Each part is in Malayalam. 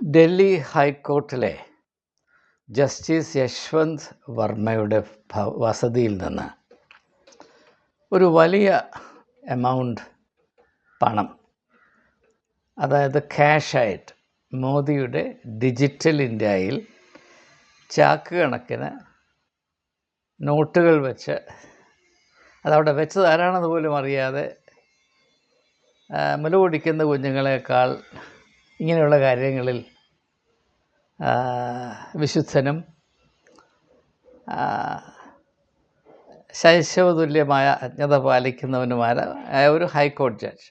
ഡൽഹി ഹൈക്കോർട്ടിലെ ജസ്റ്റിസ് യശ്വന്ത് വർമ്മയുടെ വസതിയിൽ നിന്ന് ഒരു വലിയ എമൗണ്ട് പണം അതായത് ക്യാഷായിട്ട് മോദിയുടെ ഡിജിറ്റൽ ഇന്ത്യയിൽ ചാക്ക് കണക്കിന് നോട്ടുകൾ വെച്ച് അതവിടെ വെച്ചത് ആരാണെന്ന് പോലും അറിയാതെ മുല കുടിക്കുന്ന കുഞ്ഞുങ്ങളെക്കാൾ ഇങ്ങനെയുള്ള കാര്യങ്ങളിൽ വിശുദ്ധനും ശൈശവതുല്യമായ അജ്ഞത പാലിക്കുന്നവനുമായ ഒരു ഹൈക്കോടതി ജഡ്ജ്.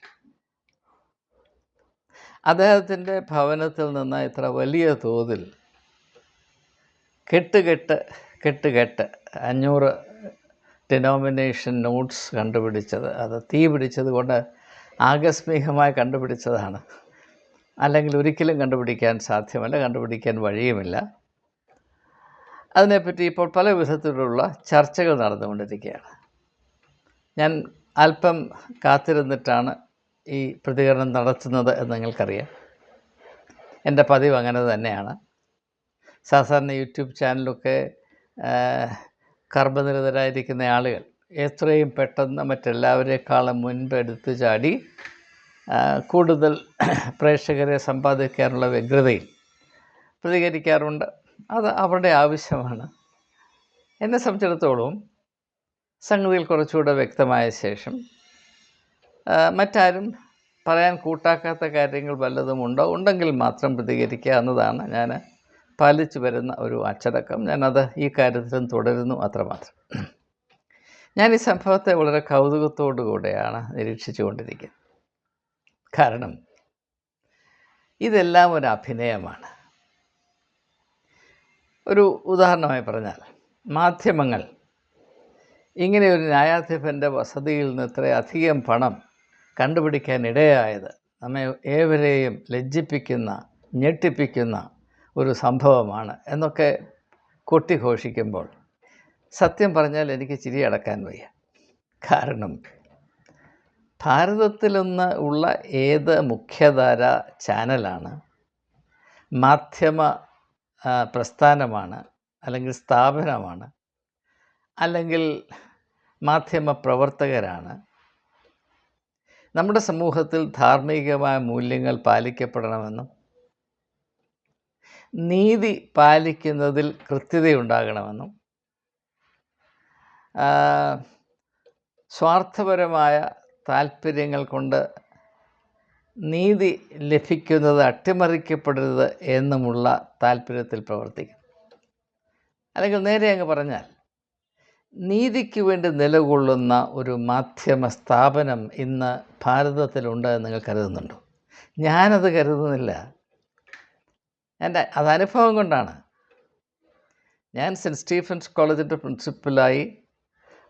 അദ്ദേഹത്തിന്റെ ഭവനത്തിൽ നിന്ന് ഇത്ര വലിയ തോതിൽ കെട്ട് കെട്ട് കെട്ട് കെട്ട് അഞ്ഞൂറ് ഡിനോമിനേഷൻ നോട്ട്സ് കണ്ടുപിടിച്ചത് അത് തീ പിടിച്ചത് കൊണ്ട് ആകസ്മികമായി കണ്ടുപിടിച്ചതാണ്. അല്ലെങ്കിൽ ഒരിക്കലും കണ്ടുപിടിക്കാൻ സാധ്യമല്ല കണ്ടുപിടിക്കാൻ വഴിയുമില്ല. അതിനെപ്പറ്റി ഇപ്പോൾ പല വിധത്തിലുള്ള ചർച്ചകൾ നടന്നുകൊണ്ടിരിക്കുകയാണ്. ഞാൻ അല്പം കാത്തിരുന്നിട്ടാണ് ഈ പ്രതികരണം നടത്തുന്നത് എന്ന് നിങ്ങൾക്കറിയാം. എന്റെ പതിവ് അങ്ങനെ തന്നെയാണ്. സാധാരണ യൂട്യൂബ് ചാനലൊക്കെ കർമ്മനിരതരായിരിക്കുന്ന ആളുകൾ എത്രയും പെട്ടെന്ന് മറ്റെല്ലാവരെക്കാളും മുൻപെടുത്തു ചാടി കൂടുതൽ പ്രേക്ഷകരെ സമ്പാദിക്കാനുള്ള വ്യഗ്രതയിൽ പ്രതികരിക്കാറുണ്ട്. അത് അവരുടെ ആവശ്യമാണ്. എന്നെ സംബന്ധിച്ചിടത്തോളം സംഗതിയിൽ കുറച്ചുകൂടെ വ്യക്തമായ ശേഷം മറ്റാരും പറയാൻ കൂട്ടാക്കാത്ത കാര്യങ്ങൾ വല്ലതും ഉണ്ടോ? ഉണ്ടെങ്കിൽ മാത്രം പ്രതികരിക്കുക എന്നതാണ് ഞാൻ പാലിച്ചു വരുന്ന ഒരു അച്ചടക്കം. ഞാനത് ഈ കാര്യത്തിലും തുടരുന്നു അത്രമാത്രം. ഞാൻ ഈ സംഭവത്തെ വളരെ കൗതുകത്തോടു കൂടെയാണ് നിരീക്ഷിച്ചു കൊണ്ടിരിക്കുന്നത് കാരണം ഇതെല്ലാം ഒരു അഭിനയമാണ്. ഒരു ഉദാഹരണമായി പറഞ്ഞാൽ മാധ്യമങ്ങൾ ഇങ്ങനെ ഒരു ന്യായാധിപന്റെ വസതിയിൽ നിന്ന് ഇത്രയധികം പണം കണ്ടുപിടിക്കാൻ ഇടയായത് നമ്മെ ഏവരെയും ലജ്ജിപ്പിക്കുന്ന ഞെട്ടിപ്പിക്കുന്ന ഒരു സംഭവമാണ് എന്നൊക്കെ കൊട്ടിഘോഷിക്കുമ്പോൾ സത്യം പറഞ്ഞാൽ എനിക്ക് ചിരി അടക്കാൻ വയ്യ. കാരണം ഭാരതത്തിലൊന്ന് ഉള്ള ഏത് മുഖ്യധാര ചാനലാണ്? മാധ്യമ പ്രസ്ഥാനമാണ് അല്ലെങ്കിൽ സ്ഥാപനമാണ് അല്ലെങ്കിൽ മാധ്യമ പ്രവർത്തകരാണ്. നമ്മുടെ സമൂഹത്തിൽ ധാർമ്മികമായ മൂല്യങ്ങൾ പാലിക്കപ്പെടണമെന്നും നീതി പാലിക്കുന്നതിൽ കൃത്യതയുണ്ടാകണമെന്നും സ്വാർത്ഥപരമായ താല്പര്യങ്ങൾ കൊണ്ട് നീതി ലഭിക്കുന്നത് അട്ടിമറിക്കപ്പെടരുത് എന്നുമുള്ള താല്പര്യത്തിൽ പ്രവർത്തിക്കും. അല്ലെങ്കിൽ നേരെ അങ്ങ് പറഞ്ഞാൽ നീതിക്ക് വേണ്ടി നിലകൊള്ളുന്ന ഒരു മാധ്യമ സ്ഥാപനം ഇന്ന് ഭാരതത്തിലുണ്ട് എന്ന് നിങ്ങൾ കരുതുന്നുണ്ടോ? ഞാനത് കരുതുന്നില്ല. എന്റെ അത് അനുഭവം കൊണ്ടാണ്. ഞാൻ സെന്റ് സ്റ്റീഫൻസ് കോളേജിന്റെ പ്രിൻസിപ്പലായി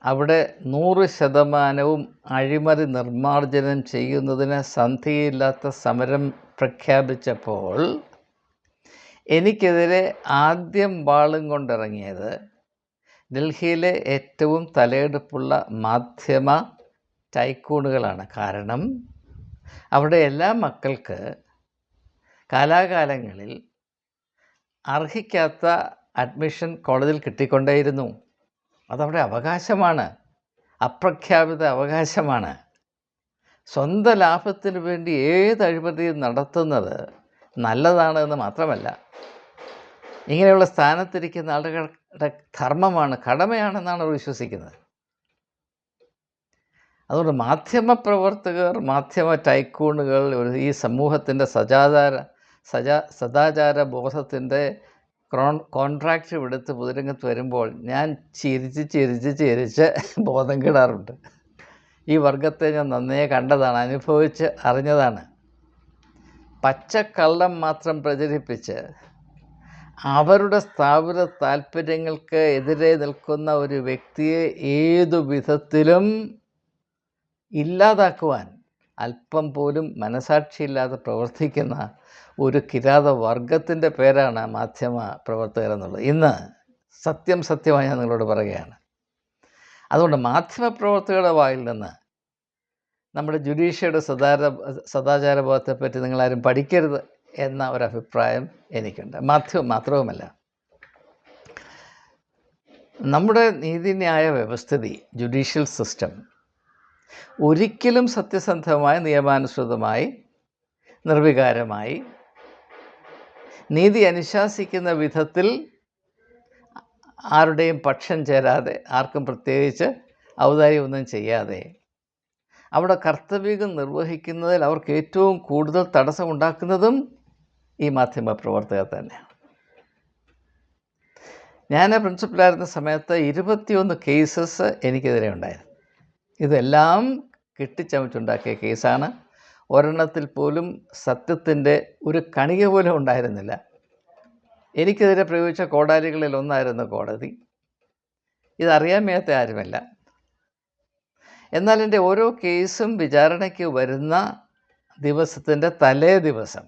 അവിടെ നൂറ് ശതമാനവും അഴിമതി നിർമ്മാർജനം ചെയ്യുന്നതിന് സന്ധിയില്ലാത്ത സമരം പ്രഖ്യാപിച്ചപ്പോൾ എനിക്കെതിരെ ആദ്യം വാളും കൊണ്ടിറങ്ങിയത് ഡൽഹിയിലെ ഏറ്റവും തലയെടുപ്പുള്ള മാധ്യമ ടൈക്കൂണുകളാണ്. കാരണം അവിടെ എല്ലാ മക്കൾക്ക് കാലാകാലങ്ങളിൽ അർഹിക്കാത്ത അഡ്മിഷൻ കോളേജിൽ കിട്ടിക്കൊണ്ടേയിരുന്നു. അതവിടെ അവകാശമാണ്. അപ്രഖ്യാപിത അവകാശമാണ്. സ്വന്തം ലാഭത്തിന് വേണ്ടി ഏത് അഴിമതിയും നടത്തുന്നത് നല്ലതാണ് എന്ന് മാത്രമല്ല. ഇങ്ങനെയുള്ള സ്ഥാനത്തിരിക്കുന്ന ആളുകളുടെ ധർമ്മമാണ് കടമയാണെന്നാണ് അവർ വിശ്വസിക്കുന്നത്. അതുകൊണ്ട് മാധ്യമപ്രവർത്തകർ മാധ്യമ ടൈക്കൂണുകൾ ഒരു ഈ സമൂഹത്തിന്റെ സജാചാര സജാ സദാചാര ബോധത്തിന്റെ ക്രോൺ കോൺട്രാക്റ്റ് എടുത്ത് പൊതുരംഗത്ത് വരുമ്പോൾ ഞാൻ ചിരിച്ച് ചിരിച്ച് ചിരിച്ച് ബോധം കിടാറുണ്ട്. ഈ വർഗത്തെ ഞാൻ നന്നേ കണ്ടതാണ് അനുഭവിച്ച് അറിഞ്ഞതാണ്. പച്ചക്കള്ളം മാത്രം പ്രചരിപ്പിച്ച് അവരുടെ സ്ഥാപിത താല്പര്യങ്ങൾക്ക് എതിരെ നിൽക്കുന്ന ഒരു വ്യക്തിയെ ഏതു വിധത്തിലും ഇല്ലാതാക്കുവാൻ അല്പം പോലും മനസാക്ഷിയില്ലാതെ പ്രവർത്തിക്കുന്ന ഒരു കിരാത വർഗത്തിന്റെ പേരാണ് മാധ്യമ പ്രവർത്തകർ എന്നുള്ളത്. ഇന്ന് സത്യം സത്യമായി ഞാൻ നിങ്ങളോട് പറയുകയാണ്. അതുകൊണ്ട് മാധ്യമപ്രവർത്തകരുടെ വായിൽ നിന്ന് നമ്മുടെ ജുഡീഷ്യയുടെ സദാചാര സദാചാരബോധത്തെപ്പറ്റി നിങ്ങളാരും പഠിക്കരുത് എന്ന ഒരഭിപ്രായം എനിക്കുണ്ട്. മാധ്യമം മാത്രവുമല്ല നമ്മുടെ നീതിന്യായ വ്യവസ്ഥിതി ജുഡീഷ്യൽ സിസ്റ്റം ഒരിക്കലും സത്യസന്ധമായി നിയമാനുസൃതമായി നിർവികാരമായി നീതി അനുശാസിക്കുന്ന വിധത്തിൽ ആരുടെയും പക്ഷം ചേരാതെ ആർക്കും പ്രത്യേകിച്ച് ഔദാര്യമൊന്നും ചെയ്യാതെ. അവിടെ കർത്തവ്യം നിർവഹിക്കുന്നതിൽ അവർക്ക് ഏറ്റവും കൂടുതൽ തടസ്സമുണ്ടാക്കുന്നതും ഈ മാധ്യമ പ്രവർത്തകർ തന്നെയാണ്. ഞാൻ പ്രിൻസിപ്പലായിരുന്ന സമയത്ത് ഇരുപത്തിയൊന്ന് കേസസ് എനിക്കെതിരെ ഉണ്ടായിരുന്നു. ഇതെല്ലാം കെട്ടിച്ചമച്ചുണ്ടാക്കിയ കേസാണ്. ഒരെണ്ണത്തിൽ പോലും സത്യത്തിന്റെ ഒരു കണിക പോലും ഉണ്ടായിരുന്നില്ല. എനിക്കെതിരെ പ്രയോഗിച്ച കോടാലികളിൽ ഒന്നായിരുന്നു കോടതി. ഇതറിയാൻ മേത്ത ആരുമല്ല. എന്നാൽ എന്റെ ഓരോ കേസും വിചാരണയ്ക്ക് വരുന്ന ദിവസത്തിന്റെ തലേ ദിവസം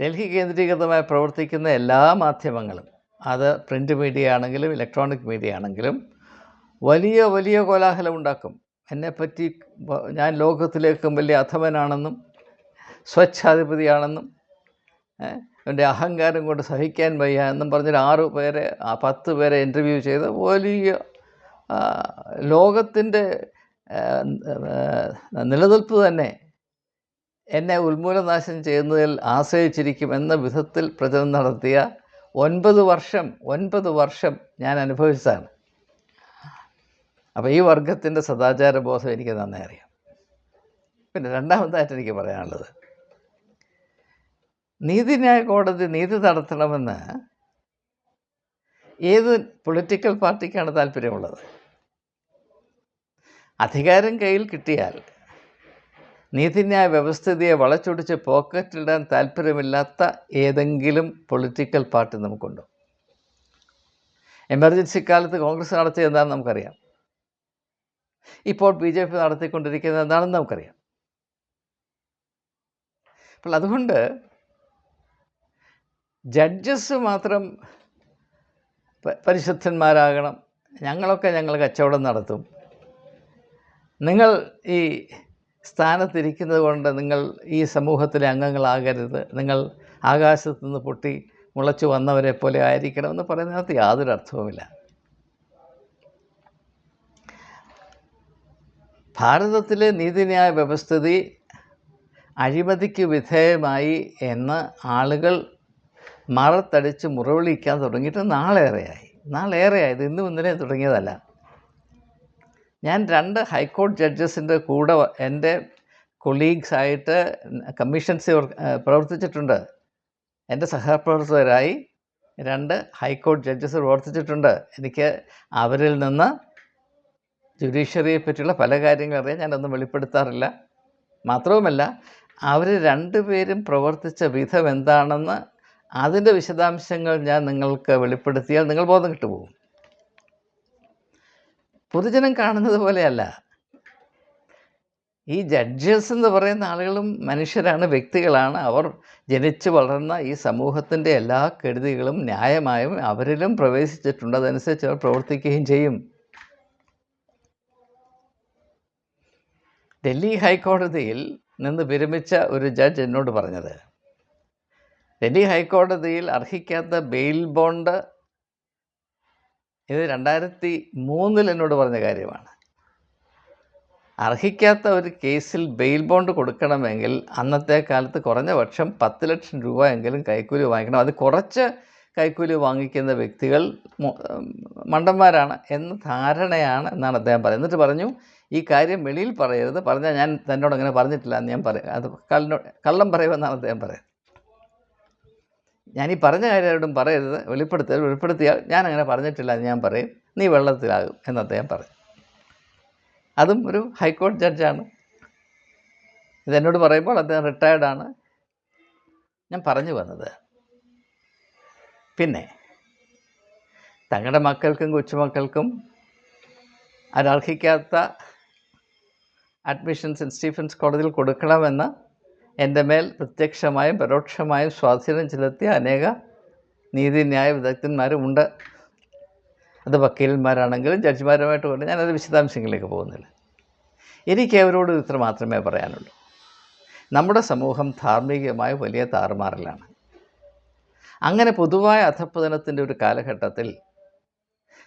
ഡൽഹി കേന്ദ്രീകൃതമായി പ്രവർത്തിക്കുന്ന എല്ലാ മാധ്യമങ്ങളും അത് പ്രിന്റ് മീഡിയ ആണെങ്കിലും ഇലക്ട്രോണിക് മീഡിയ ആണെങ്കിലും വലിയ വലിയ കോലാഹലം ഉണ്ടാക്കും എന്നെപ്പറ്റി ഞാൻ ലോകത്തിലേക്കും വലിയ അധമനാണെന്നും സ്വച്ഛാധിപതിയാണെന്നും എന്റെ അഹങ്കാരം കൊണ്ട് സഹിക്കാൻ വയ്യ എന്നും പറഞ്ഞൊരു ആറ് പേരെ ആ പത്ത് പേരെ ഇന്റർവ്യൂ ചെയ്ത് വലിയ ലോകത്തിന്റെ നിലനിൽപ്പ് തന്നെ എന്നെ ഉന്മൂലനാശം ചെയ്യുന്നതിൽ ആശ്രയിച്ചിരിക്കും എന്ന വിധത്തിൽ പ്രചരണം നടത്തിയ ഒൻപത് വർഷം ഒൻപത് വർഷം ഞാൻ അനുഭവിച്ചതാണ്. അപ്പോൾ ഈ വർഗത്തിന്റെ സദാചാര ബോധം എനിക്ക് നന്നായി അറിയാം. പിന്നെ രണ്ടാമതായിട്ട് എനിക്ക് പറയാനുള്ളത് നീതിന്യായ കോടതി നീതി നടത്തണമെന്ന് ഏത് പൊളിറ്റിക്കൽ പാർട്ടിക്കാണ് താല്പര്യമുള്ളത്? അധികാരം കയ്യിൽ കിട്ടിയാൽ നീതിന്യായ വ്യവസ്ഥിതിയെ വളച്ചൊടിച്ച് പോക്കറ്റിലിടാൻ താല്പര്യമില്ലാത്ത ഏതെങ്കിലും പൊളിറ്റിക്കൽ പാർട്ടി നമുക്കുണ്ടോ? എമർജൻസി കാലത്ത് കോൺഗ്രസ് എന്താണെന്ന് നമുക്കറിയാം. ഇപ്പോൾ ബി ജെ പി നടത്തിക്കൊണ്ടിരിക്കുന്നത് എന്താണെന്ന് നമുക്കറിയാം. അപ്പോൾ അതുകൊണ്ട് ജഡ്ജസ് മാത്രം പരിശുദ്ധന്മാരാകണം. ഞങ്ങളൊക്കെ ഞങ്ങൾ കച്ചവടം നടത്തും. നിങ്ങൾ ഈ സ്ഥാനത്തിരിക്കുന്നത് കൊണ്ട് നിങ്ങൾ ഈ സമൂഹത്തിലെ അംഗങ്ങളാകരുത്. നിങ്ങൾ ആകാശത്തു നിന്ന് പൊട്ടി മുളച്ചു വന്നവരെ പോലെ ആയിരിക്കണമെന്ന് പറയുന്നതിനകത്ത് യാതൊരു അർത്ഥവുമില്ല. ഭാരതത്തിലെ നീതിന്യായ വ്യവസ്ഥിതി അഴിമതിക്ക് വിധേയമായി എന്ന് ആളുകൾ മറത്തടിച്ച് മുറവിളിക്കാൻ തുടങ്ങിയിട്ട് നാളേറെയായി. നാളേറെയായി. ഇത് ഇന്നും ഇന്നലെ തുടങ്ങിയതല്ല. ഞാൻ രണ്ട് ഹൈക്കോടതി ജഡ്ജസിന്റെ കൂടെ എന്റെ കൊളീഗ്സായിട്ട് കമ്മീഷൻസ് പ്രവർത്തിച്ചിട്ടുണ്ട്. എന്റെ സഹപ്രവർത്തകരായി രണ്ട് ഹൈക്കോടതി ജഡ്ജസ് പ്രവർത്തിച്ചിട്ടുണ്ട്. എനിക്ക് അവരിൽ നിന്ന് ജുഡീഷ്യറിയെ പറ്റിയുള്ള പല കാര്യങ്ങളും അറിയാം ഞാനൊന്നും വെളിപ്പെടുത്താറില്ല. മാത്രവുമല്ല അവർ രണ്ടുപേരും പ്രവർത്തിച്ച വിധം എന്താണെന്ന് അതിന്റെ വിശദാംശങ്ങൾ ഞാൻ നിങ്ങൾക്ക് വെളിപ്പെടുത്തിയാൽ നിങ്ങൾ ബോധം കിട്ടുപോകും. പൊതുജനം കാണുന്നത് പോലെയല്ല. ഈ ജഡ്ജസ് എന്ന് പറയുന്ന ആളുകളും മനുഷ്യരാണ് വ്യക്തികളാണ്. അവർ ജനിച്ചു വളർന്ന ഈ സമൂഹത്തിന്റെ എല്ലാ കെടുതികളും ന്യായമായും അവരിലും പ്രവേശിച്ചിട്ടുണ്ട്. അതനുസരിച്ച് അവർ പ്രവർത്തിക്കുകയും ചെയ്യും. ഡൽഹി ഹൈക്കോടതിയിൽ നിന്ന് വിരമിച്ച ഒരു ജഡ്ജ് എന്നോട് പറഞ്ഞത്. ഡൽഹി ഹൈക്കോടതിയിൽ അർഹിക്കാത്ത ബെയിൽ ബോണ്ട് ഇത് രണ്ടായിരത്തി മൂന്നിൽ എന്നോട് പറഞ്ഞ കാര്യമാണ്. അർഹിക്കാത്ത ഒരു കേസിൽ ബെയിൽ ബോണ്ട് കൊടുക്കണമെങ്കിൽ അന്നത്തെ കാലത്ത് കുറഞ്ഞ പക്ഷം പത്ത് ലക്ഷം രൂപ എങ്കിലും കൈക്കൂലി വാങ്ങിക്കണം. അത് കുറച്ച് കൈക്കൂലി വാങ്ങിക്കുന്ന വ്യക്തികൾ മണ്ടന്മാരാണ് എന്ന ധാരണയാണ് എന്നാണ് അദ്ദേഹം പറയുന്നത്. എന്നിട്ട് പറഞ്ഞു ഈ കാര്യം വെളിയിൽ പറയരുത്. പറഞ്ഞാൽ ഞാൻ തന്നോട് അങ്ങനെ പറഞ്ഞിട്ടില്ല എന്ന് ഞാൻ പറയാം. അത് കള്ളനോ കള്ളം പറയുമെന്നാണ് അദ്ദേഹം പറയുന്നത്. ഞാൻ ഈ പറഞ്ഞ കാര്യം പറയരുത്. വെളിപ്പെടുത്തരുത് വെളിപ്പെടുത്തിയാൽ ഞാൻ അങ്ങനെ പറഞ്ഞിട്ടില്ല എന്ന് ഞാൻ പറയും. നീ വെള്ളത്തിലാകും എന്ന് അദ്ദേഹം പറയും. അതും ഒരു ഹൈക്കോടതി ജഡ്ജാണ്. ഇതെന്നോട് പറയുമ്പോൾ അദ്ദേഹം റിട്ടയർഡാണ്. ഞാൻ പറഞ്ഞു വന്നത്. പിന്നെ തങ്ങളുടെ മക്കൾക്കും കൊച്ചുമക്കൾക്കും അനർഹിക്കാത്ത അഡ്മിഷൻ സെന്റ് സ്റ്റീഫൻസ് കോളേജിൽ കൊടുക്കണമെന്ന് എന്റെ മേൽ പ്രത്യക്ഷമായും പരോക്ഷമായും സ്വാധീനം ചെലുത്തിയ അനേക നീതിന്യായ വിദഗ്ധന്മാരും ഉണ്ട് അത് വക്കീലന്മാരാണെങ്കിലും ജഡ്ജിമാരുമായിട്ട് കൊണ്ട് ഞാനത് വിശദാംശങ്ങളിലേക്ക് പോകുന്നില്ല. എനിക്ക് അവരോട് ഇത്ര മാത്രമേ പറയാനുള്ളൂ. നമ്മുടെ സമൂഹം ധാർമ്മികമായ വലിയ താറുമാറിലാണ്. അങ്ങനെ പൊതുവായ അധപ്പതനത്തിന്റെ ഒരു കാലഘട്ടത്തിൽ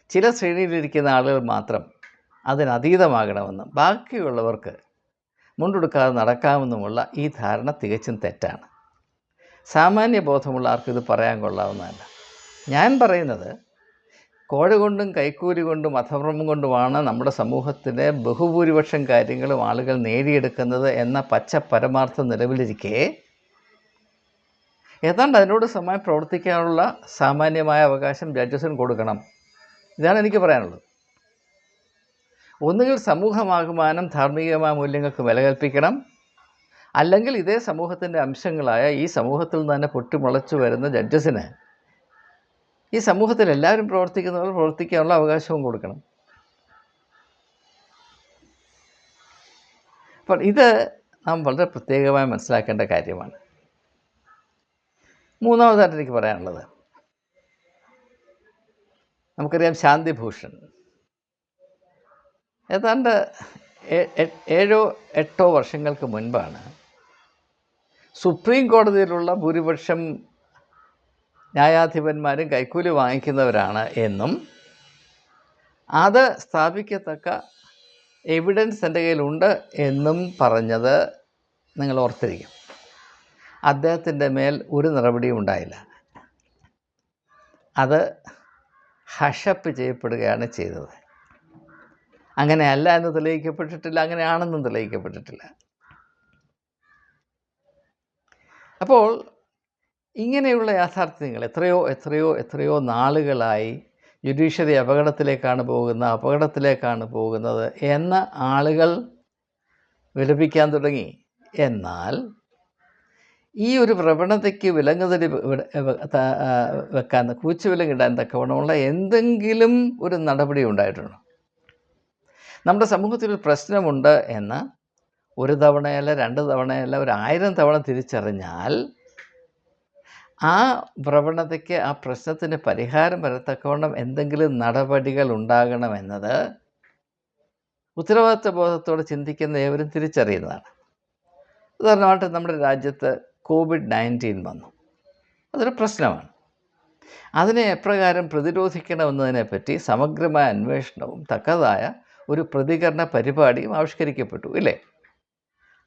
ചില ശ്രേണിയിലിരിക്കുന്ന ആളുകൾ മാത്രം അതിനതീതമാകണമെന്നും ബാക്കിയുള്ളവർക്ക് മുണ്ടെടുക്കാതെ നടക്കാമെന്നുമുള്ള ഈ ധാരണ തികച്ചും തെറ്റാണ്. സാമാന്യ ബോധമുള്ള ആർക്കും ഇത് പറയാൻ കൊള്ളാവുന്നതല്ല. ഞാൻ പറയുന്നത് കോഴ കൊണ്ടും കൈക്കൂലി കൊണ്ടും അധർമ്മം കൊണ്ടുമാണ് നമ്മുടെ സമൂഹത്തിലെ ബഹുഭൂരിപക്ഷം കാര്യങ്ങളും ആളുകൾ നേടിയെടുക്കുന്നത് എന്ന പച്ച പരമാർത്ഥം നിലവിലിരിക്കെ. ഏതാണ്ട് അതിനോട് സമയം പ്രവർത്തിക്കാനുള്ള സാമാന്യമായ അവകാശം ജഡ്ജസിന് കൊടുക്കണം. ഇതാണ് എനിക്ക് പറയാനുള്ളത്. ഒന്നുകിൽ സമൂഹമാകുമാനം ധാർമ്മികമായ മൂല്യങ്ങൾക്ക് വില കൽപ്പിക്കണം. അല്ലെങ്കിൽ ഇതേ സമൂഹത്തിന്റെ അംശങ്ങളായ ഈ സമൂഹത്തിൽ തന്നെ പൊട്ടിമുളച്ചു വരുന്ന ജഡ്ജസിന് ഈ സമൂഹത്തിൽ എല്ലാവരും പ്രവർത്തിക്കുന്നവർ പ്രവർത്തിക്കാനുള്ള അവകാശവും കൊടുക്കണം. അപ്പോൾ ഇത് നാം വളരെ പ്രത്യേകമായി മനസ്സിലാക്കേണ്ട കാര്യമാണ്. മൂന്നാമതായിട്ട് എനിക്ക് പറയാനുള്ളത്. നമുക്കറിയാം ശാന്തിഭൂഷൺ. ഏതാണ്ട് ഏഴോ എട്ടോ വർഷങ്ങൾക്ക് മുൻപാണ് സുപ്രീം കോടതിയിലുള്ള ഭൂരിപക്ഷം ന്യായാധിപന്മാരും കൈക്കൂലി വാങ്ങിക്കുന്നവരാണ് എന്നും അത് സ്ഥാപിക്കത്തക്ക എവിഡൻസ് എന്റെ കയ്യിലുണ്ട് എന്നും പറഞ്ഞത് നിങ്ങൾ ഓർത്തിരിക്കും. അദ്ദേഹത്തിന്റെ മേൽ ഒരു നടപടിയും ഉണ്ടായില്ല. അത് ഹഷപ്പ് ചെയ്യപ്പെടുകയാണ് ചെയ്തത്. അങ്ങനെയല്ല എന്ന് തെളിയിക്കപ്പെട്ടിട്ടില്ല അങ്ങനെയാണെന്നും തെളിയിക്കപ്പെട്ടിട്ടില്ല. അപ്പോൾ ഇങ്ങനെയുള്ള യാഥാർത്ഥ്യങ്ങൾ എത്രയോ എത്രയോ എത്രയോ നാളുകളായി ജുഡീഷ്യറി അപകടത്തിലേക്കാണ് പോകുന്നത് അപകടത്തിലേക്കാണ് പോകുന്നത് എന്ന ആളുകൾ വിലപിക്കാൻ തുടങ്ങി. എന്നാൽ ഈ ഒരു പ്രവണതയ്ക്ക് വിലങ്ങുതടി വെക്കാൻ കൂച്ചുവിലങ്ങിടാൻ തക്കവണ്ണമുള്ള എന്തെങ്കിലും ഒരു നടപടി ഉണ്ടായിട്ടുണ്ടോ? നമ്മുടെ സമൂഹത്തിൽ ഒരു പ്രശ്നമുണ്ട് എന്ന് ഒരു തവണയല്ല രണ്ട് തവണയല്ല ഒരു ആയിരം തവണ തിരിച്ചറിഞ്ഞാൽ ആ പ്രവണതയ്ക്ക് ആ പ്രശ്നത്തിന് പരിഹാരം വരത്തക്കവണ്ണം എന്തെങ്കിലും നടപടികൾ ഉണ്ടാകണമെന്നത് ഉത്തരവാദിത്വ ബോധത്തോടെ ചിന്തിക്കുന്ന ഏവരും തിരിച്ചറിയുന്നതാണ്. ഉദാഹരണമായിട്ട് നമ്മുടെ രാജ്യത്ത് കോവിഡ് നയന്റീൻ വന്നു. അതൊരു പ്രശ്നമാണ്. അതിനെ എപ്രകാരം പ്രതിരോധിക്കണമെന്നതിനെപ്പറ്റി സമഗ്രമായ അന്വേഷണവും തക്കതായ ഒരു പ്രതികരണ പരിപാടിയും ആവിഷ്കരിക്കപ്പെട്ടു ഇല്ലേ?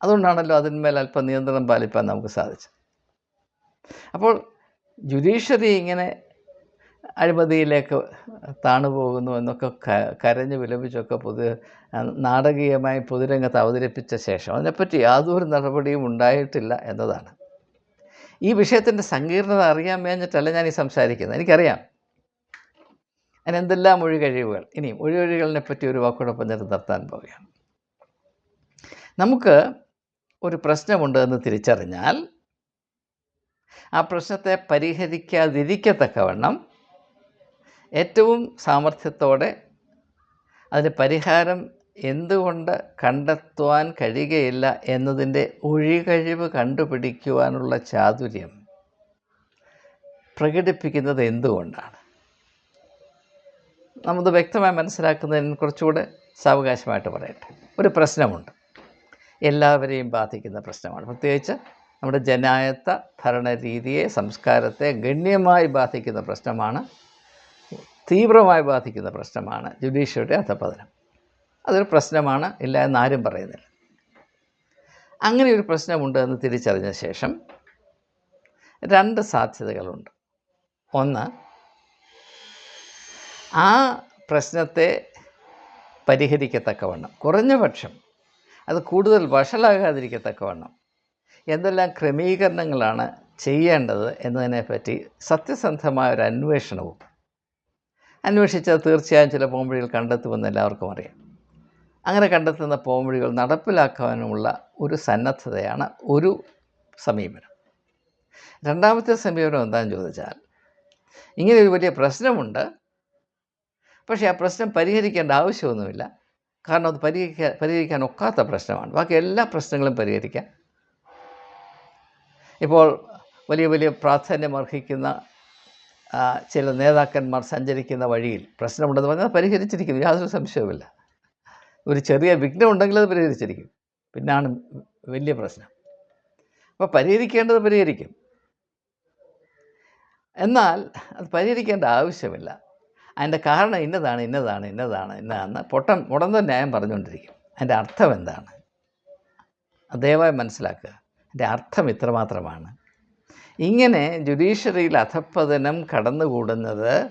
അതുകൊണ്ടാണല്ലോ അതിന്മേൽ അല്പം നിയന്ത്രണം പാലിപ്പാൻ നമുക്ക് സാധിച്ചത്. അപ്പോൾ ജുഡീഷ്യറി ഇങ്ങനെ അഴിമതിയിലേക്ക് താണു പോകുന്നു എന്നൊക്കെ കരഞ്ഞ് വിലപിച്ചൊക്കെ പൊതു നാടകീയമായി പൊതുരംഗത്ത് അവതരിപ്പിച്ച ശേഷം അതിനെപ്പറ്റി യാതൊരു നടപടിയും ഉണ്ടായിട്ടില്ല എന്നതാണ്. ഈ വിഷയത്തിന്റെ സങ്കീർണത അറിയാൻ മേഞ്ഞിട്ടല്ല ഞാൻ ഈ സംസാരിക്കുന്നത്. എനിക്കറിയാം. അതിന് എന്തെല്ലാം ഒഴികഴിവുകൾ? ഇനിയും ഒഴികഴിവുകളിനെ പറ്റി ഒരു വാക്കോടൊപ്പം പറഞ്ഞിട്ട് നിർത്താൻ പോവുകയാണ്. നമുക്ക് ഒരു പ്രശ്നമുണ്ട് എന്ന് തിരിച്ചറിഞ്ഞാൽ ആ പ്രശ്നത്തെ പരിഹരിക്കാതിരിക്കത്തക്കവണ്ണം ഏറ്റവും സാമർഥ്യത്തോടെ അതിന് പരിഹാരം എന്തുകൊണ്ട് കണ്ടെത്തുവാൻ കഴിയുകയില്ല എന്നതിന്റെ ഒഴികഴിവ് കണ്ടുപിടിക്കുവാനുള്ള ചാതുര്യം പ്രകടിപ്പിക്കുന്നത് എന്തുകൊണ്ടാണ്? നമുക്ക് വ്യക്തമായി മനസ്സിലാക്കുന്നതിന് കുറച്ചുകൂടെ സാവകാശമായിട്ട് പറയട്ടെ. ഒരു പ്രശ്നമുണ്ട്. എല്ലാവരെയും ബാധിക്കുന്ന പ്രശ്നമാണ്. പ്രത്യേകിച്ച് നമ്മുടെ ജനായത്ത ഭരണരീതിയെ സംസ്കാരത്തെ ഗണ്യമായി ബാധിക്കുന്ന പ്രശ്നമാണ്. തീവ്രമായി ബാധിക്കുന്ന പ്രശ്നമാണ് ജുഡീഷ്യറിയുടെ അധപതനം. അതൊരു പ്രശ്നമാണ് ഇല്ല എന്നാരും പറയുന്നില്ല. അങ്ങനെ ഒരു പ്രശ്നമുണ്ട് എന്ന് തിരിച്ചറിഞ്ഞ ശേഷം രണ്ട് സാധ്യതകളുണ്ട്. ഒന്ന് ആ പ്രശ്നത്തെ പരിഹരിക്കത്തക്കവണ്ണം കുറഞ്ഞ പക്ഷം അത് കൂടുതൽ വഷളാകാതിരിക്കത്തക്കവണ്ണം. എന്തെല്ലാം ക്രമീകരണങ്ങളാണ് ചെയ്യേണ്ടത് എന്നതിനെപ്പറ്റി സത്യസന്ധമായ ഒരു അന്വേഷണവും. അന്വേഷിച്ചാൽ തീർച്ചയായും ചില പോംവഴികൾ കണ്ടെത്തുമെന്ന് എല്ലാവർക്കും അറിയാം. അങ്ങനെ കണ്ടെത്തുന്ന പോംവഴികൾ നടപ്പിലാക്കാനുമുള്ള ഒരു സന്നദ്ധതയാണ് ഒരു സമീപനം. രണ്ടാമത്തെ സമീപനം എന്താണെന്ന് ചോദിച്ചാൽ ഇങ്ങനെ ഒരു വലിയ പ്രശ്നമുണ്ട് പക്ഷേ ആ പ്രശ്നം പരിഹരിക്കേണ്ട ആവശ്യമൊന്നുമില്ല. കാരണം അത് പരിഹരിക്കാൻ പരിഹരിക്കാൻ ഒക്കാത്ത പ്രശ്നമാണ്. ബാക്കി എല്ലാ പ്രശ്നങ്ങളും പരിഹരിക്കാം. ഇപ്പോൾ വലിയ വലിയ പ്രാധാന്യം അർഹിക്കുന്ന ചില നേതാക്കന്മാർ സഞ്ചരിക്കുന്ന വഴിയിൽ പ്രശ്നമുണ്ടെന്ന് പറഞ്ഞാൽ പരിഹരിച്ചിരിക്കും. യാതൊരു സംശയവുമില്ല. ഒരു ചെറിയ വിഘ്നം ഉണ്ടെങ്കിൽ അത് പരിഹരിച്ചിരിക്കും. പിന്നാണ് വലിയ പ്രശ്നം. അപ്പോൾ പരിഹരിക്കേണ്ടത് പരിഹരിക്കും. എന്നാൽ അത് പരിഹരിക്കേണ്ട ആവശ്യമില്ല. അതിന്റെ കാരണം ഇന്നതാണ് ഇന്നതാണ് ഇന്നതാണ് ഇന്നതാണ്. പൊട്ടം മുടന്ത ന്യായം പറഞ്ഞുകൊണ്ടിരിക്കും. അതിന്റെ അർത്ഥം എന്താണ്? ദയവായി മനസ്സിലാക്കുക. അതിന്റെ അർത്ഥം ഇത്രമാത്രമാണ്. ഇങ്ങനെ ജുഡീഷ്യറിയിൽ അധപ്പതനം കടന്നുകൂടുന്നത്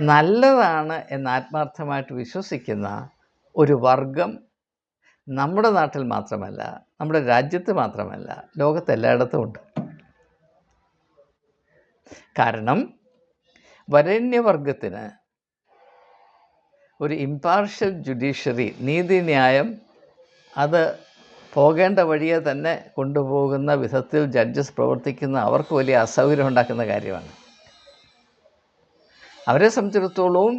നല്ലതാണ് എന്ന് ആത്മാർത്ഥമായിട്ട് വിശ്വസിക്കുന്ന ഒരു വർഗം നമ്മുടെ നാട്ടിൽ മാത്രമല്ല നമ്മുടെ രാജ്യത്ത് മാത്രമല്ല ലോകത്തെല്ലായിടത്തും ഉണ്ട്. കാരണം വരണ്യവർഗത്തിന് ഒരു ഇമ്പാർഷ്യൽ ജുഡീഷ്യറി നീതിന്യായം അത് പോകേണ്ട വഴിയെ തന്നെ കൊണ്ടുപോകുന്ന വിധത്തിൽ ജഡ്ജസ് പ്രവർത്തിക്കുന്ന അവർക്ക് വലിയ അസൗകര്യം ഉണ്ടാക്കുന്ന കാര്യമാണ്. അവരെ സംബന്ധിച്ചിടത്തോളവും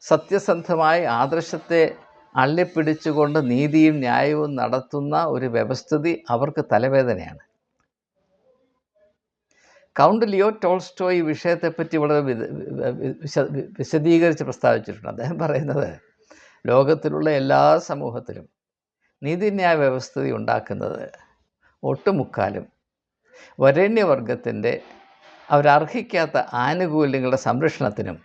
സത്യസന്ധമായി ആദർശത്തെ അള്ളിപ്പിടിച്ചുകൊണ്ട് നീതിയും ന്യായവും നടത്തുന്ന ഒരു വ്യവസ്ഥിതി അവർക്ക് തലവേദനയാണ്. കൗണ്ട് ലിയോ ടോൾസ്റ്റോ ഈ വിഷയത്തെപ്പറ്റി വളരെ വിശദീകരിച്ച് പ്രസ്താവിച്ചിട്ടുണ്ട്. അദ്ദേഹം പറയുന്നത് ലോകത്തിലുള്ള എല്ലാ സമൂഹത്തിലും നീതിന്യായ വ്യവസ്ഥിതി ഉണ്ടാക്കുന്നത് ഒട്ടുമുക്കാലും വരണ്യവർഗത്തിന്റെ അവരർഹിക്കാത്ത ആനുകൂല്യങ്ങളുടെ സംരക്ഷണത്തിനും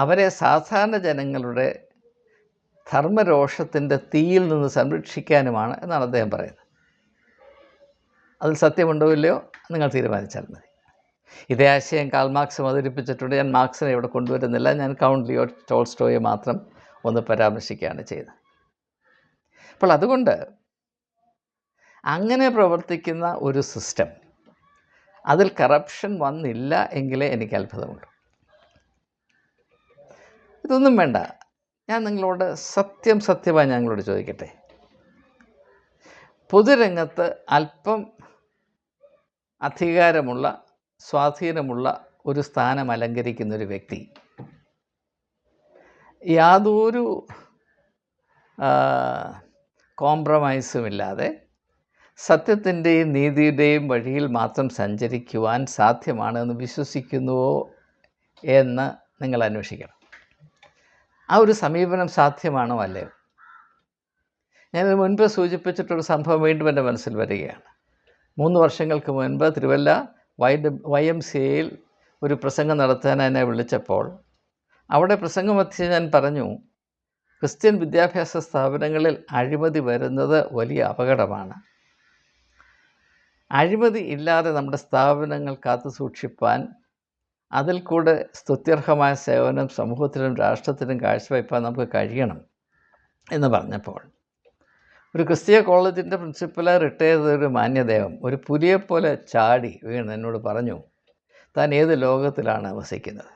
അവരെ സാധാരണ ജനങ്ങളുടെ ധർമ്മരോഷത്തിന്റെ തീയിൽ നിന്ന് സംരക്ഷിക്കാനുമാണ് എന്നാണ് അദ്ദേഹം പറയുന്നത്. അതിൽ സത്യമുണ്ടോ ഇല്ലയോ നിങ്ങൾ തീരുമാനിച്ചാൽ മതി. ഇതേ ആശയം കാൾ മാർക്സ് അവതരിപ്പിച്ചിട്ടുണ്ട്. ഞാൻ മാർക്സിനെ ഇവിടെ കൊണ്ടുവരുന്നില്ല. ഞാൻ കൗണ്ട് ലിയോ ടോൾസ്റ്റോയെ മാത്രം ഒന്ന് പരാമർശിക്കുകയാണ് ചെയ്തത് അപ്പോൾ അതുകൊണ്ട് അങ്ങനെ പ്രവർത്തിക്കുന്ന ഒരു സിസ്റ്റം അതിൽ കറപ്ഷൻ വന്നില്ല എങ്കിലേ എനിക്ക് അത്ഭുതമുള്ളൂ. ഇതൊന്നും വേണ്ട. ഞാൻ നിങ്ങളോട് സത്യം സത്യമായി ഞങ്ങളോട് ചോദിക്കട്ടെ. പൊതുരംഗത്ത് അല്പം അധികാരമുള്ള സ്വാധീനമുള്ള ഒരു സ്ഥാനം അലങ്കരിക്കുന്ന ഒരു വ്യക്തി. യാതൊരു കോംപ്രമൈസുമില്ലാതെ സത്യത്തിന്റെയും നീതിയുടെയും വഴിയിൽ മാത്രം സഞ്ചരിക്കുവാൻ സാധ്യമാണെന്ന് വിശ്വസിക്കുന്നുവോ എന്ന് നിങ്ങൾ അന്വേഷിക്കണം. ആ ഒരു സമീപനം സാധ്യമാണോ അല്ലയോ? ഞാനിത് മുൻപ് സൂചിപ്പിച്ചിട്ടൊരു സംഭവം വീണ്ടും എന്റെ മനസ്സിൽ വരികയാണ്. മൂന്ന് വർഷങ്ങൾക്ക് മുൻപ് Thiruvalla Y Y M C എയിൽ ഒരു പ്രസംഗം നടത്താൻ എന്നെ വിളിച്ചപ്പോൾ അവിടെ പ്രസംഗമധ്യേ ഞാൻ പറഞ്ഞു ക്രിസ്ത്യൻ വിദ്യാഭ്യാസ സ്ഥാപനങ്ങളിൽ അഴിമതി വരുന്നത് വലിയ അപകടമാണ്. അഴിമതി ഇല്ലാതെ നമ്മുടെ സ്ഥാപനങ്ങൾ കാത്തു സൂക്ഷിപ്പാൻ അതിൽ കൂടെ സ്തുത്യർഹമായ സേവനം സമൂഹത്തിനും രാഷ്ട്രത്തിനും കാഴ്ചവയ്പ്പാൻ നമുക്ക് കഴിയണം എന്ന് പറഞ്ഞപ്പോൾ ഒരു ക്രിസ്തീയ കോളേജിന്റെ പ്രിൻസിപ്പലെ റിട്ടയർ ചെയ്ത ഒരു മാന്യദേവം ഒരു പുലിയെപ്പോലെ ചാടി വീണ് എന്നോട് പറഞ്ഞു താൻ ഏത് ലോകത്തിലാണ് വസിക്കുന്നത്?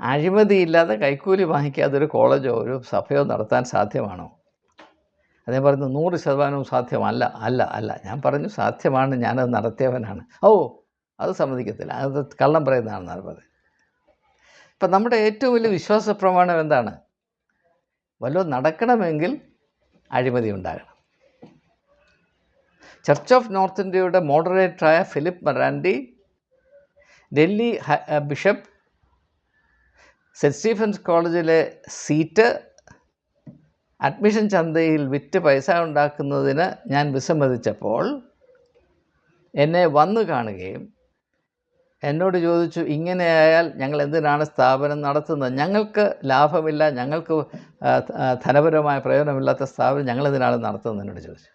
അഴിമതിയില്ലാതെ കൈക്കൂലി വാങ്ങിക്കാതെ ഒരു കോളേജോ ഒരു സഭയോ നടത്താൻ സാധ്യമാണോ? അദ്ദേഹം പറഞ്ഞു നൂറ് ശതമാനവും സാധ്യമല്ല അല്ല അല്ല. ഞാൻ പറഞ്ഞു സാധ്യമാണ് ഞാനത് നടത്തിയവനാണ്. ഓ അത് സമ്മതിക്കത്തില്ല. അത് കള്ളം പറയുന്നതാണെന്നാണ് പറയുന്നത്. ഇപ്പം നമ്മുടെ ഏറ്റവും വലിയ വിശ്വാസ പ്രമാണം എന്താണ്? വല്ലതും നടക്കണമെങ്കിൽ അഴിമതി ഉണ്ടാകണം. ചർച്ച് ഓഫ് നോർത്ത് ഇന്ത്യയുടെ മോഡറേറ്ററായ Philip Marandi Delhi bishop saint Stephen's കോളേജിലെ സീറ്റ് അഡ്മിഷൻ ചന്തയിൽ വിറ്റ് പൈസ ഉണ്ടാക്കുന്നതിന് ഞാൻ വിസമ്മതിച്ചപ്പോൾ എന്നെ വന്നു കാണുകയും എന്നോട് ചോദിച്ചു ഇങ്ങനെയായാൽ ഞങ്ങൾ എന്തിനാണ് സ്ഥാപനം നടത്തുന്നത്? ഞങ്ങൾക്ക് ലാഭമില്ല ഞങ്ങൾക്ക് ധനപരമായ പ്രയോജനമില്ലാത്ത സ്ഥാപനം ഞങ്ങൾ എന്തിനാണ് നടത്തുന്നത്? എന്നോട് ചോദിച്ചു.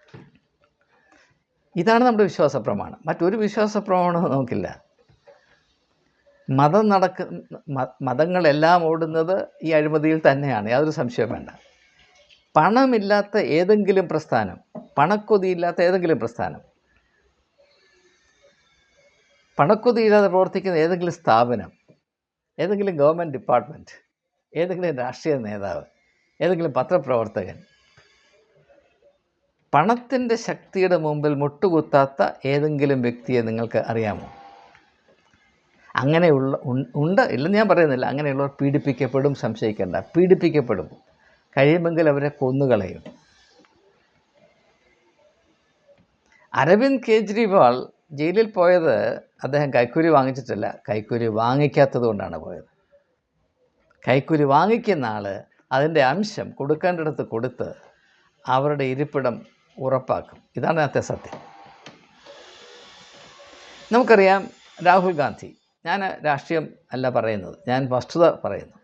ഇതാണ് നമ്മുടെ വിശ്വാസ പ്രമാണം മറ്റൊരു വിശ്വാസ പ്രമാണവും നമുക്കില്ല. മതം നടക്ക മതങ്ങളെല്ലാം ഓടുന്നത് ഈ അഴിമതിയിൽ തന്നെയാണ്. യാതൊരു സംശയം വേണ്ട. പണമില്ലാത്ത ഏതെങ്കിലും പ്രസ്ഥാനം പണക്കൊതിയില്ലാത്ത ഏതെങ്കിലും പ്രസ്ഥാനം പണക്കൊതിയില്ലാതെ പ്രവർത്തിക്കുന്ന ഏതെങ്കിലും സ്ഥാപനം ഏതെങ്കിലും ഗവൺമെന്റ് ഡിപ്പാർട്ട്മെന്റ് ഏതെങ്കിലും രാഷ്ട്രീയ നേതാവ് ഏതെങ്കിലും പത്രപ്രവർത്തകൻ പണത്തിന്റെ ശക്തിയുടെ മുമ്പിൽ മുട്ടുകുത്താത്ത ഏതെങ്കിലും വ്യക്തിയെ നിങ്ങൾക്ക് അറിയാമോ? അങ്ങനെയുള്ള ഉണ്ട് ഇല്ലെന്ന് ഞാൻ പറയുന്നില്ല. അങ്ങനെയുള്ളവർ പീഡിപ്പിക്കപ്പെടും സംശയിക്കേണ്ട. പീഡിപ്പിക്കപ്പെടും. കഴിയുമെങ്കിൽ അവരെ കൊന്നുകളയും. അരവിന്ദ് കെജ്രിവാൾ ജയിലിൽ പോയത് അദ്ദേഹം കൈക്കൂലി വാങ്ങിച്ചിട്ടില്ല. കൈക്കൂലി വാങ്ങിക്കാത്തത് കൊണ്ടാണ് പോയത്. കൈക്കൂലി വാങ്ങിക്കുന്ന ആൾ അതിന്റെ അംശം കൊടുക്കേണ്ടിടത്ത് കൊടുത്ത് അവരുടെ ഇരിപ്പിടം ഉറപ്പാക്കും. ഇതാണ് അതിനകത്തെ സത്യം. നമുക്കറിയാം രാഹുൽ ഗാന്ധി ഞാൻ രാഷ്ട്രീയം അല്ല പറയുന്നത് ഞാൻ വസ്തുത പറയുന്നു.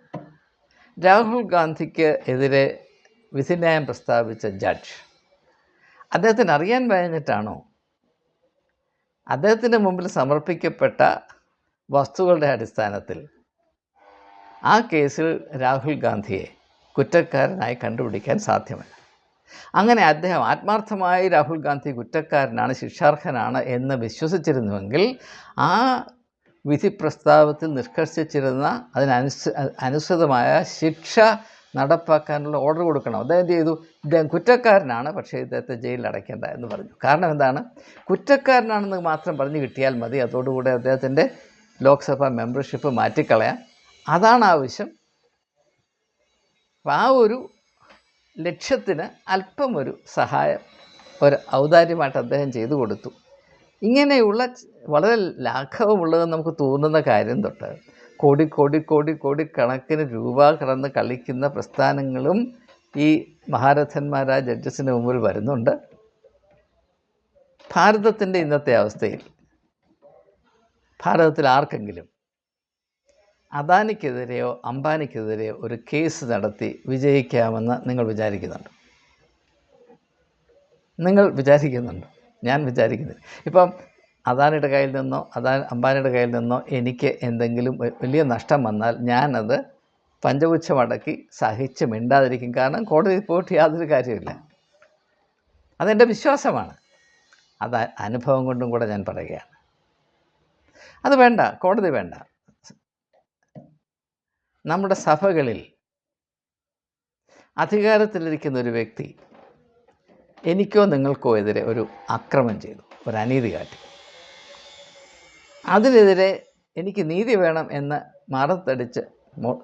രാഹുൽ ഗാന്ധിക്ക് എതിരെ വിധിന്യായം പ്രസ്താവിച്ച ജഡ്ജ് അദ്ദേഹത്തിന് അറിയാൻ കഴിഞ്ഞിട്ടാണോ അദ്ദേഹത്തിന്റെ മുമ്പിൽ സമർപ്പിക്കപ്പെട്ട വസ്തുക്കളുടെ അടിസ്ഥാനത്തിൽ ആ കേസിൽ രാഹുൽ ഗാന്ധിയെ കുറ്റക്കാരനായി കണ്ടുപിടിക്കാൻ സാധ്യമല്ല. അങ്ങനെ അദ്ദേഹം ആത്മാർത്ഥമായി രാഹുൽ ഗാന്ധി കുറ്റക്കാരനാണ് ശിക്ഷാർഹനാണ് എന്ന് വിശ്വസിച്ചിരുന്നുവെങ്കിൽ ആ വിധി പ്രസ്താവത്തിൽ നിഷ്കർഷിച്ചിരുന്ന അതിനനുസ അനുസൃതമായ ശിക്ഷ നടപ്പാക്കാനുള്ള ഓർഡർ കൊടുക്കണം. അദ്ദേഹം എന്ത് ചെയ്തു? ഇദ്ദേഹം കുറ്റക്കാരനാണ് പക്ഷേ ഇദ്ദേഹത്തെ ജയിലിൽ അടയ്ക്കേണ്ട എന്ന് പറഞ്ഞു. കാരണം എന്താണ്? കുറ്റക്കാരനാണെന്ന് മാത്രം പറഞ്ഞു കിട്ടിയാൽ മതി. അതോടുകൂടി അദ്ദേഹത്തിന്റെ ലോക്സഭാ മെമ്പർഷിപ്പ് മാറ്റിക്കളയാം. അതാണ് ആവശ്യം. അപ്പം ആ ഒരു ലക്ഷ്യത്തിന് അല്പം ഒരു സഹായം ഒരു ഔദാര്യമായിട്ട് അദ്ദേഹം ചെയ്തു കൊടുത്തു. ഇങ്ങനെയുള്ള വളരെ ലാഘവമുള്ളതെന്ന് നമുക്ക് തോന്നുന്ന കാര്യം തൊട്ട് കോടി കോടി കോടി കോടി കണക്കിന് രൂപ കടന്ന് കളിക്കുന്ന പ്രസ്ഥാനങ്ങളും ഈ മഹാരഥന്മാരായ ജഡ്ജസിന് മുമ്പിൽ വരുന്നുണ്ട്. ഭാരതത്തിന്റെ ഇന്നത്തെ അവസ്ഥയിൽ ഭാരതത്തിൽ ആർക്കെങ്കിലും അദാനിക്കെതിരെയോ അംബാനിക്കെതിരെയോ ഒരു കേസ് നടത്തി വിജയിക്കാമെന്ന് നിങ്ങൾ വിചാരിക്കുന്നുണ്ട്? നിങ്ങൾ വിചാരിക്കുന്നുണ്ട്? ഞാൻ വിചാരിക്കുന്നില്ല. ഇപ്പം അദാനിയുടെ കയ്യിൽ നിന്നോ അദാ അംബാനിയുടെ കയ്യിൽ നിന്നോ എനിക്ക് എന്തെങ്കിലും വലിയ നഷ്ടം വന്നാൽ ഞാനത് പഞ്ചപുച്ഛമടക്കി സഹിച്ച് മിണ്ടാതിരിക്കും. കാരണം കോടതി പോയിട്ട് യാതൊരു കാര്യമില്ല അതെന്റെ വിശ്വാസമാണ്. അത് അനുഭവം കൊണ്ടും കൂടെ ഞാൻ പറയുകയാണ്. അത് വേണ്ട കോടതി വേണ്ട. നമ്മുടെ സഭകളിൽ അധികാരത്തിലിരിക്കുന്ന ഒരു വ്യക്തി എനിക്കോ നിങ്ങൾക്കോ എതിരെ ഒരു അക്രമം ചെയ്തു ഒരു അനീതി കാട്ടി. അതിനെതിരെ എനിക്ക് നീതി വേണം എന്ന് മറത്തടിച്ച്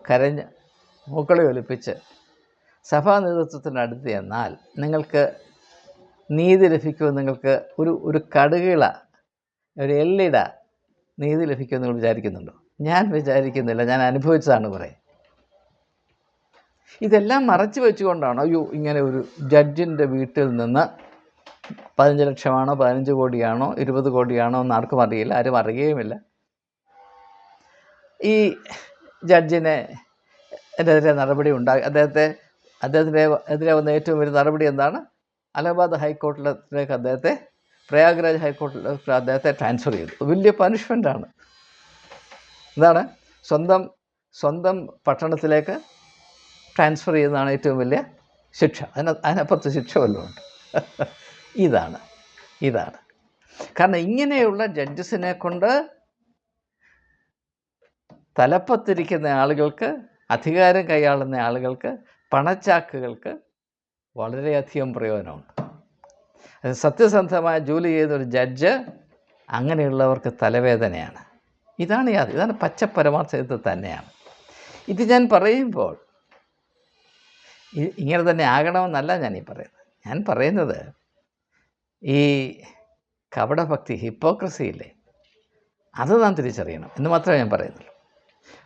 കരഞ്ഞ് മൂക്കളി ഒലിപ്പിച്ച് സഭാ നേതൃത്വത്തിനടുത്ത് ചെന്നാൽ നിങ്ങൾക്ക് നീതി ലഭിക്കുമെന്ന് നിങ്ങൾക്ക് ഒരു ഒരു കടുകിള ഒരു എല്ലിട നീതി ലഭിക്കുമെന്ന് നിങ്ങൾ വിചാരിക്കുന്നുണ്ടോ? ഞാൻ വിചാരിക്കുന്നില്ല. ഞാൻ അനുഭവിച്ചതാണ് കുറേ. ഇതെല്ലാം മറച്ചു വെച്ചുകൊണ്ടാണ്. അയ്യോ ഇങ്ങനെ ഒരു ജഡ്ജിന്റെ വീട്ടിൽ നിന്ന് പതിനഞ്ച് ലക്ഷമാണോ പതിനഞ്ച് കോടിയാണോ ഇരുപത് കോടിയാണോ എന്ന് ആർക്കും അറിയില്ല ആരും അറിയുകയുമില്ല. ഈ ജഡ്ജിനെ എതിരെ നടപടി ഉണ്ടാക്കി അദ്ദേഹത്തെ അദ്ദേഹത്തിന്റെ എതിരെ വന്ന ഏറ്റവും വലിയ നടപടി എന്താണ്? അലഹബാദ് ഹൈക്കോർട്ടിലേക്ക് അദ്ദേഹത്തെ പ്രയാഗ്രാജ് ഹൈക്കോർട്ടിലേക്ക് അദ്ദേഹത്തെ ട്രാൻസ്ഫർ ചെയ്തു. വലിയ പനിഷ്മെന്റാണ് എന്താണ്? സ്വന്തം സ്വന്തം പട്ടണത്തിലേക്ക് ട്രാൻസ്ഫർ ചെയ്യുന്നതാണ് ഏറ്റവും വലിയ ശിക്ഷ. അതിന അതിനപ്പുറത്ത് ശിക്ഷ വല്ലതും ഉണ്ട്? ഇതാണ് ഇതാണ്. കാരണം ഇങ്ങനെയുള്ള ജഡ്ജസിനെ കൊണ്ട് തലപ്പത്തിരിക്കുന്ന ആളുകൾക്ക് അധികാരം കൈയാളുന്ന ആളുകൾക്ക് പണച്ചാക്കുകൾക്ക് വളരെയധികം പ്രയോജനമുണ്ട്. സത്യസന്ധമായ ജോലി ചെയ്തൊരു ജഡ്ജ് അങ്ങനെയുള്ളവർക്ക് തലവേദനയാണ്. ഇതാണ് യാത് ഇതാണ് പച്ച പരമാർത്ഥത്തിൽ തന്നെയാണ്. ഇത് ഞാൻ പറയുമ്പോൾ ഇങ്ങനെ തന്നെ ആകണമെന്നല്ല ഞാനീ പറയുന്നത്. ഞാൻ പറയുന്നത് ഈ കപടഭക്തി ഹിപ്പോക്രസി ഇല്ലേ? അത് നാം തിരിച്ചറിയണം. എന്ന് മാത്രമേ ഞാൻ പറയുന്നുള്ളൂ.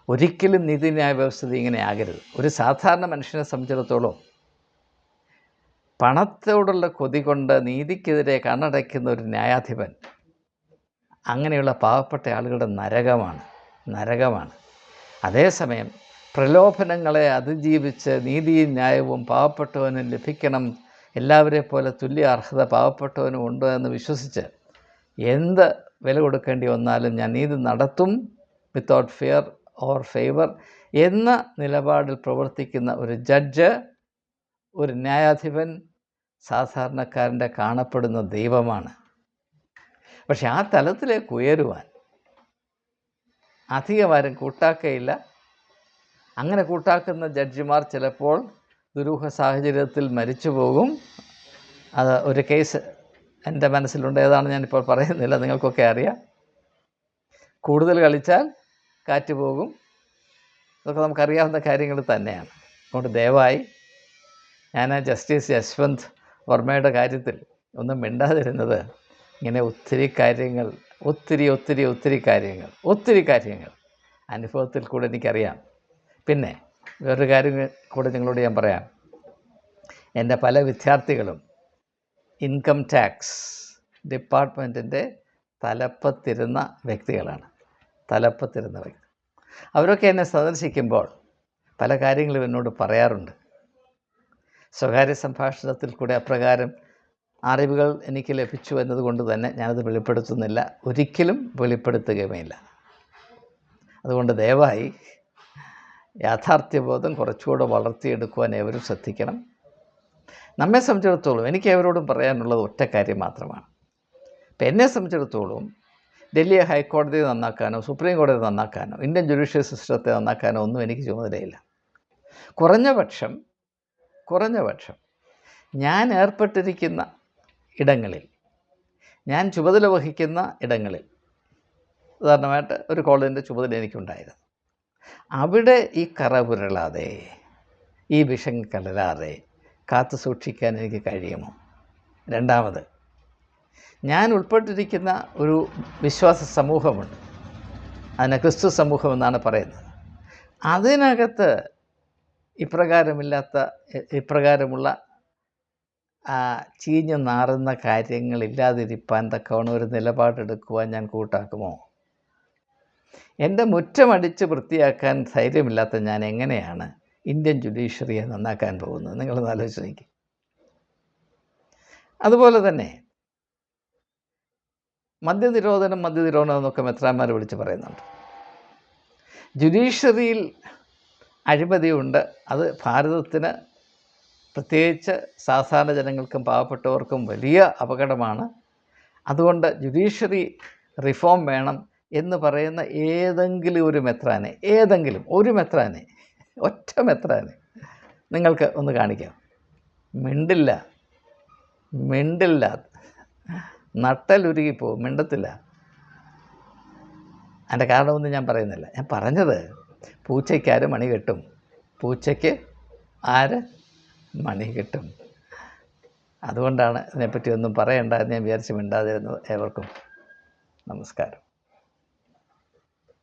ഒരിക്കലും നീതിന്യായ വ്യവസ്ഥിതി ഇങ്ങനെ ആകരുത്. ഒരു സാധാരണ മനുഷ്യനെ സംബന്ധിച്ചിടത്തോളം പണത്തോടുള്ള കൊതി കൊണ്ട് നീതിക്കെതിരെ കണ്ണടയ്ക്കുന്ന ഒരു ന്യായാധിപൻ അങ്ങനെയുള്ള പാവപ്പെട്ട ആളുകളുടെ നരകമാണ്. നരകമാണ്. അതേസമയം പ്രലോഭനങ്ങളെ അതിജീവിച്ച് നീതിയും ന്യായവും പാവപ്പെട്ടവനും ലഭിക്കണം എല്ലാവരെ പോലെ തുല്യ അർഹത പാവപ്പെട്ടവനും ഉണ്ട് എന്ന് വിശ്വസിച്ച് എന്ത് വില കൊടുക്കേണ്ടി വന്നാലും ഞാൻ ഇത് നടത്തും വിത്തൗട്ട് ഫിയർ ഓർ ഫേവർ എന്ന നിലപാടിൽ പ്രവർത്തിക്കുന്ന ഒരു ജഡ്ജ് ഒരു ന്യായാധിപൻ സാധാരണക്കാരന്റെ കാണപ്പെടുന്ന ദൈവമാണ്. പക്ഷെ ആ തലത്തിലേക്ക് ഉയരുവാൻ അധികമാരും കൂട്ടാക്കയില്ല. അങ്ങനെ കൂട്ടാക്കുന്ന ജഡ്ജിമാർ ചിലപ്പോൾ ദുരൂഹ സാഹചര്യത്തിൽ മരിച്ചു പോകും. അത് ഒരു കേസ് എന്റെ മനസ്സിലുണ്ട്. ഏതാണ് ഞാനിപ്പോൾ പറയുന്നില്ല. നിങ്ങൾക്കൊക്കെ അറിയാം. കൂടുതൽ കളിച്ചാൽ കാറ്റ് പോകും. ഇതൊക്കെ നമുക്കറിയാവുന്ന കാര്യങ്ങൾ തന്നെയാണ്. അതുകൊണ്ട് ദയവായി ഞാൻ ജസ്റ്റിസ് യശ്വന്ത് വർമ്മയുടെ കാര്യത്തിൽ ഒന്നും മിണ്ടാതിരുന്നത് ഇങ്ങനെ ഒത്തിരി കാര്യങ്ങൾ ഒത്തിരി ഒത്തിരി ഒത്തിരി കാര്യങ്ങൾ ഒത്തിരി കാര്യങ്ങൾ അനുഭവത്തിൽ കൂടെ എനിക്കറിയാം. പിന്നെ വേറൊരു കാര്യം കൂടെ നിങ്ങളോട് ഞാൻ പറയാം. എന്റെ പല വിദ്യാർത്ഥികളും ഇൻകം ടാക്സ് ഡിപ്പാർട്ട്മെന്റിന്റെ തലപ്പത്തിരുന്ന വ്യക്തികളാണ്. തലപ്പത്തിരുന്ന വ്യക്തി. അവരൊക്കെ എന്നെ സന്ദർശിക്കുമ്പോൾ പല കാര്യങ്ങളും എന്നോട് പറയാറുണ്ട്. സ്വകാര്യ സംഭാഷണത്തിൽ കൂടെ അപ്രകാരം അറിവുകൾ എനിക്ക് ലഭിച്ചു എന്നതുകൊണ്ട് തന്നെ ഞാനത് വെളിപ്പെടുത്തുന്നില്ല. ഒരിക്കലും വെളിപ്പെടുത്തുകയുമില്ല. അതുകൊണ്ട് ദയവായി യാഥാർത്ഥ്യബോധം കുറച്ചുകൂടെ വളർത്തിയെടുക്കുവാൻ ഏവരും ശ്രദ്ധിക്കണം. നമ്മെ സംബന്ധിച്ചിടത്തോളം എനിക്ക് ഏവരോടും പറയാനുള്ളത് ഒറ്റ കാര്യം മാത്രമാണ്. ഇപ്പം എന്നെ സംബന്ധിച്ചിടത്തോളം ഡൽഹി ഹൈക്കോടതി നന്നാക്കാനോ സുപ്രീം കോടതി നന്നാക്കാനോ ഇന്ത്യൻ ജുഡീഷ്യൽ സിസ്റ്റത്തെ നന്നാക്കാനോ ഒന്നും എനിക്ക് ചുമതലയില്ല. കുറഞ്ഞ പക്ഷം കുറഞ്ഞ പക്ഷം ഞാൻ ഏർപ്പെട്ടിരിക്കുന്ന ഇടങ്ങളിൽ ഞാൻ ചുമതല വഹിക്കുന്ന ഇടങ്ങളിൽ ഉദാഹരണമായിട്ട് ഒരു കോളേജിന്റെ ചുമതല എനിക്കുണ്ടായിരുന്നു. അവിടെ ഈ കറ പുരളാതെ ഈ വിഷം കലരാതെ കാത്തു സൂക്ഷിക്കാൻ എനിക്ക് കഴിയുമോ? രണ്ടാമത് ഞാൻ ഉൾപ്പെട്ടിരിക്കുന്ന ഒരു വിശ്വാസ സമൂഹമുണ്ട്. അതിനെ ക്രിസ്തു സമൂഹം എന്നാണ് പറയുന്നത്. അതിനകത്ത് ഇപ്രകാരമില്ലാത്ത ഇപ്രകാരമുള്ള ചീഞ്ഞു നാറുന്ന കാര്യങ്ങളില്ലാതിരിപ്പാൻ തക്കവണ്ണം ഒരു നിലപാടെടുക്കുവാൻ ഞാൻ കൂട്ടാക്കുമോ? എന്റെ മുറ്റമടിച്ച് വൃത്തിയാക്കാൻ ധൈര്യമില്ലാത്ത ഞാൻ എങ്ങനെയാണ് ഇന്ത്യൻ ജുഡീഷ്യറിയെ നന്നാക്കാൻ പോകുന്നത്? നിങ്ങളൊന്ന് ആലോചിച്ച് നോക്കി. അതുപോലെ തന്നെ മദ്യനിരോധനം മദ്യനിരോധനം എന്നൊക്കെ മെത്രാന്മാർ വിളിച്ച് പറയുന്നുണ്ട്. ജുഡീഷ്യറിയിൽ അഴിമതിയുണ്ട് അത് ഭാരതത്തിന് പ്രത്യേകിച്ച് സാധാരണ ജനങ്ങൾക്കും പാവപ്പെട്ടവർക്കും വലിയ അപകടമാണ്. അതുകൊണ്ട് ജുഡീഷ്യറി റിഫോം വേണം. എന്ന് പറയുന്ന ഏതെങ്കിലും ഒരു മെത്രാനെ ഏതെങ്കിലും ഒരു മെത്രാനെ ഒറ്റ മെത്രാനെ നിങ്ങൾക്ക് ഒന്ന് കാണിക്കാം. മിണ്ടില്ല മിണ്ടില്ല. നട്ടലുരുകിപ്പോവും മിണ്ടത്തില്ല. അതിന്റെ കാരണമൊന്നും ഞാൻ പറയുന്നില്ല. ഞാൻ പറഞ്ഞത് പൂച്ചയ്ക്ക് ആര് മണി കെട്ടും? പൂച്ചയ്ക്ക് ആര് മണി കിട്ടും? അതുകൊണ്ടാണ് ഇതിനെപ്പറ്റി ഒന്നും പറയണ്ട എന്ന് ഞാൻ വിചാരിച്ച് മിണ്ടാതിരുന്നത്. ഏവർക്കും നമസ്കാരം.